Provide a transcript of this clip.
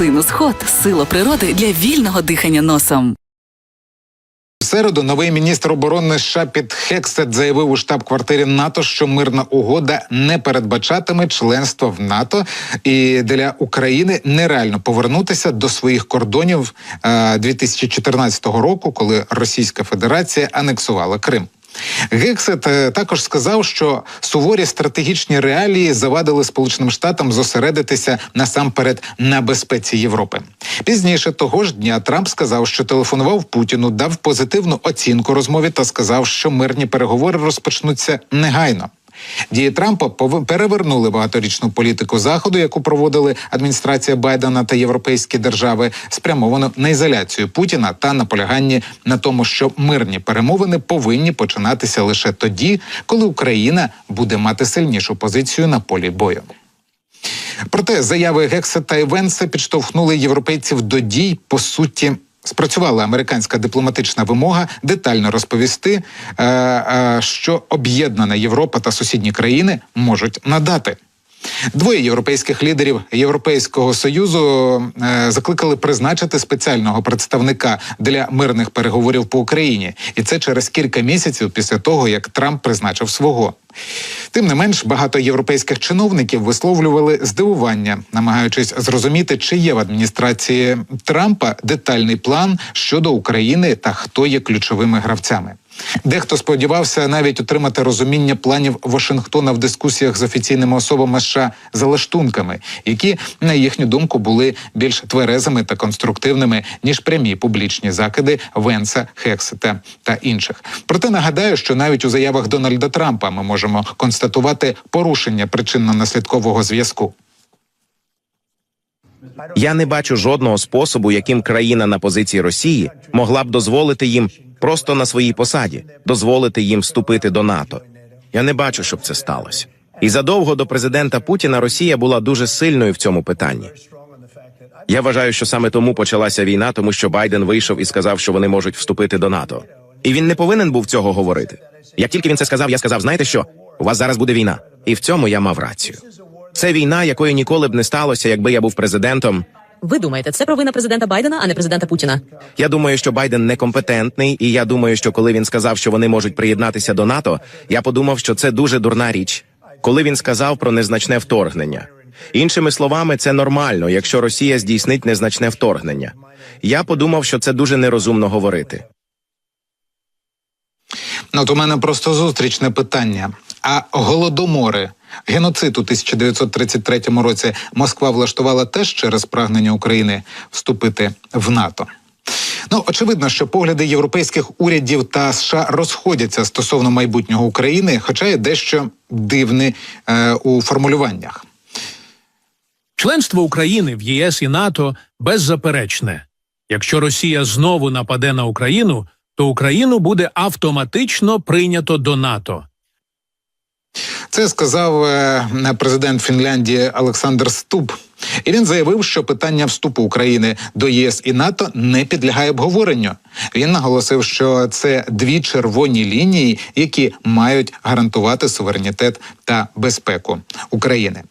Синус Хот сила природи для вільного дихання носом. В середу новий міністр оборони США Піт Хексет заявив у штаб-квартирі НАТО, що мирна угода не передбачатиме членство в НАТО, і для України нереально повернутися до своїх кордонів е, 2014 року, коли Російська Федерація анексувала Крим. Гексет е, також сказав, що суворі стратегічні реалії завадили Сполученим Штатам зосередитися насамперед на безпеці Європи. Пізніше того ж дня Трамп сказав, що телефонував Путіну, дав позитивну оцінку розмові та сказав, що мирні переговори розпочнуться негайно. Дії Трампа перевернули багаторічну політику заходу, яку проводили адміністрація Байдена та європейські держави, спрямовану на ізоляцію Путіна та наполяганні на тому, що мирні перемовини повинні починатися лише тоді, коли Україна буде мати сильнішу позицію на полі бою. Проте заяви Гекса та Івенса підштовхнули європейців до дій. По суті, спрацювала американська дипломатична вимога детально розповісти, е, е, що об'єднана Європа та сусідні країни можуть надати. Двоє європейських лідерів Європейського союзу е, закликали призначити спеціального представника для мирних переговорів по Україні, і це через кілька місяців після того, як Трамп призначив свого. Тим не менш, багато європейських чиновників висловлювали здивування, намагаючись зрозуміти, чи є в адміністрації Трампа детальний план щодо України та хто є ключовими гравцями. Дехто сподівався навіть отримати розуміння планів Вашингтона в дискусіях з офіційними особами США за лаштунками, які, на їхню думку, були більш тверезими та конструктивними ніж прямі публічні закиди Венса, Хексета та інших. Проте нагадаю, що навіть у заявах Дональда Трампа ми можемо констатувати порушення причинно-наслідкового зв'язку. Я не бачу жодного способу, яким країна на позиції Росії могла б дозволити їм просто на своїй посаді, дозволити їм вступити до НАТО. Я не бачу, щоб це сталося. І задовго до президента Путіна Росія була дуже сильною в цьому питанні. Я вважаю, що саме тому почалася війна, тому що Байден вийшов і сказав, що вони можуть вступити до НАТО. І він не повинен був цього говорити. Як тільки він це сказав, я сказав: знаєте що? У вас зараз буде війна. І в цьому я мав рацію. Це війна, якої ніколи б не сталося, якби я був президентом. Ви думаєте, це провина президента Байдена, а не президента Путіна? Я думаю, що Байден некомпетентний, і я думаю, що коли він сказав, що вони можуть приєднатися до НАТО, я подумав, що це дуже дурна річ. Коли він сказав про незначне вторгнення. Іншими словами, це нормально, якщо Росія здійснить незначне вторгнення. Я подумав, що це дуже нерозумно говорити. Ну, от у мене просто зустрічне питання. А голодомори, геноцид у 1933 році Москва влаштувала теж через прагнення України вступити в НАТО. Ну, очевидно, що погляди європейських урядів та США розходяться стосовно майбутнього України, хоча є дещо дивні е, у формулюваннях. Членство України в ЄС і НАТО беззаперечне. Якщо Росія знову нападе на Україну, то Україну буде автоматично прийнято до НАТО. Це сказав е, президент Фінляндії Олександр Стуб. І він заявив, що питання вступу України до ЄС і НАТО не підлягає обговоренню. Він наголосив, що це дві червоні лінії, які мають гарантувати суверенітет та безпеку України.